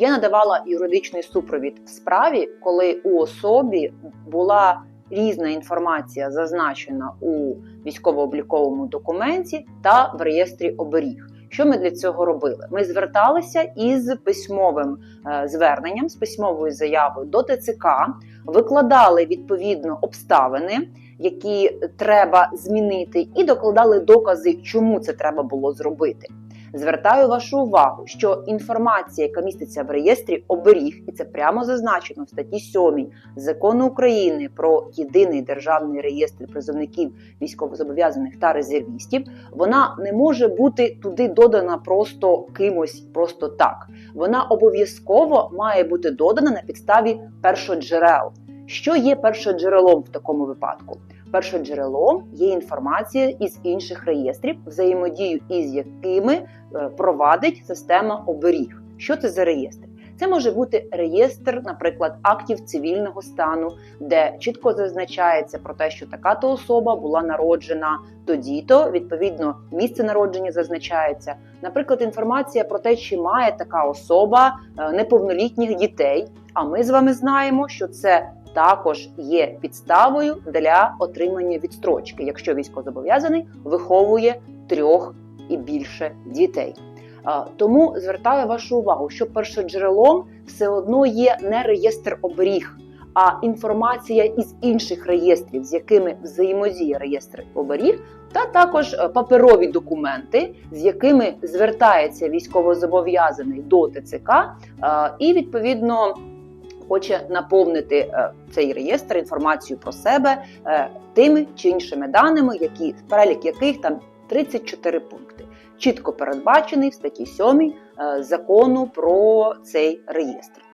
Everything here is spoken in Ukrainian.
Я надавала юридичний супровід в справі, коли у особі була різна інформація зазначена у військово-обліковому документі та в реєстрі оберіг. Що ми для цього робили? Ми зверталися із письмовим е, зверненням, з письмовою заявою до ТЦК, викладали відповідно обставини, які треба змінити, і докладали докази, чому це треба було зробити. Звертаю вашу увагу, що інформація, яка міститься в реєстрі оберіг, і це прямо зазначено в статті 7 закону України про єдиний державний реєстр призовників військовозобов'язаних та резервістів, вона не може бути туди додана просто кимось, просто так. Вона обов'язково має бути додана на підставі першоджерел. Що є першоджерелом в такому випадку? Першоджерелом є інформація із інших реєстрів, взаємодію із якими е, провадить система оберіг. Що це за реєстр? Це може бути реєстр, наприклад, актів цивільного стану, де чітко зазначається про те, що така то особа була народжена тоді-то, відповідно, місце народження зазначається. Наприклад, інформація про те, чи має така особа е, неповнолітніх дітей. А ми з вами знаємо, що це також є підставою для отримання відстрочки, якщо військовозобов'язаний виховує трьох і більше дітей. Тому звертаю вашу увагу, що першоджерелом все одно є не реєстр оберіг, а інформація із інших реєстрів, з якими взаємодіє реєстр оберіг, та також е, паперові документи, з якими звертається військовозобов'язаний до ТЦК, і відповідно хоче наповнити е, цей реєстр інформацію про себе е, тими чи іншими даними, які перелік яких там 34 пункти. Чітко передбачений в статті 7 е, закону про цей реєстр.